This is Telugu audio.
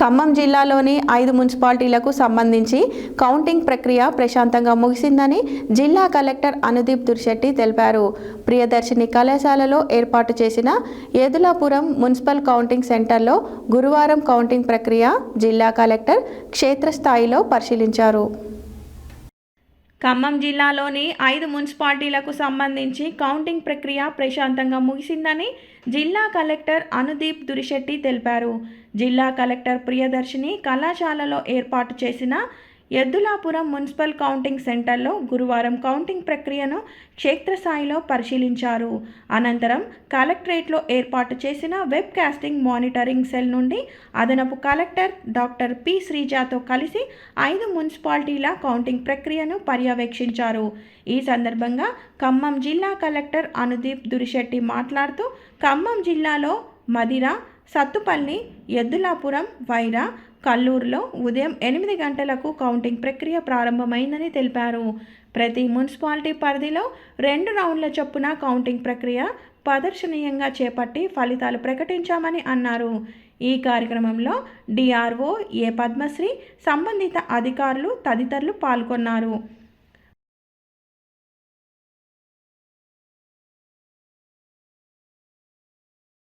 ఖమ్మం జిల్లాలోని ఐదు మున్సిపాలిటీలకు సంబంధించి కౌంటింగ్ ప్రక్రియ ప్రశాంతంగా ముగిసిందని జిల్లా కలెక్టర్ అనుదీప్ దుర్శెట్టి తెలిపారు. ప్రియదర్శిని కళాశాలలో ఏర్పాటు చేసిన ఏదులాపురం మున్సిపల్ కౌంటింగ్ సెంటర్లో గురువారం కౌంటింగ్ ప్రక్రియ జిల్లా కలెక్టర్ క్షేత్రస్థాయిలో పరిశీలించారు. ఖమ్మం జిల్లాలోని ఐదు మున్సిపాలిటీలకు సంబంధించి కౌంటింగ్ ప్రక్రియ ప్రశాంతంగా ముగిసిందని జిల్లా కలెక్టర్ అనుదీప్ దురిశెట్టి తెలిపారు. జిల్లా కలెక్టర్ ప్రియదర్శిని కళాశాలలో ఏర్పాటు చేసిన ఎద్దులాపురం మున్సిపల్ కౌంటింగ్ సెంటర్లో గురువారం కౌంటింగ్ ప్రక్రియను క్షేత్రస్థాయిలో పరిశీలించారు. అనంతరం కలెక్టరేట్లో ఏర్పాటు చేసిన వెబ్ కాస్టింగ్ మానిటరింగ్ సెల్ నుండి అదనపు కలెక్టర్ డాక్టర్ పి శ్రీజాతో కలిసి ఐదు మున్సిపాలిటీల కౌంటింగ్ ప్రక్రియను పర్యవేక్షించారు. ఈ సందర్భంగా ఖమ్మం జిల్లా కలెక్టర్ అనుదీప్ దురిశెట్టి మాట్లాడుతూ ఖమ్మం జిల్లాలో మదిర సత్తుపల్లి ఎద్దులాపురం వైరా కల్లూరులో ఉదయం ఎనిమిది గంటలకు కౌంటింగ్ ప్రక్రియ ప్రారంభమైందని తెలిపారు. ప్రతి మున్సిపాలిటీ పరిధిలో రెండు రౌండ్ల చొప్పున కౌంటింగ్ ప్రక్రియ ప్రదర్శనీయంగా చేపట్టి ఫలితాలు ప్రకటించామని అన్నారు. ఈ కార్యక్రమంలో డిఆర్ఓ ఏ పద్మశ్రీ సంబంధిత అధికారులు తదితరులు పాల్గొన్నారు.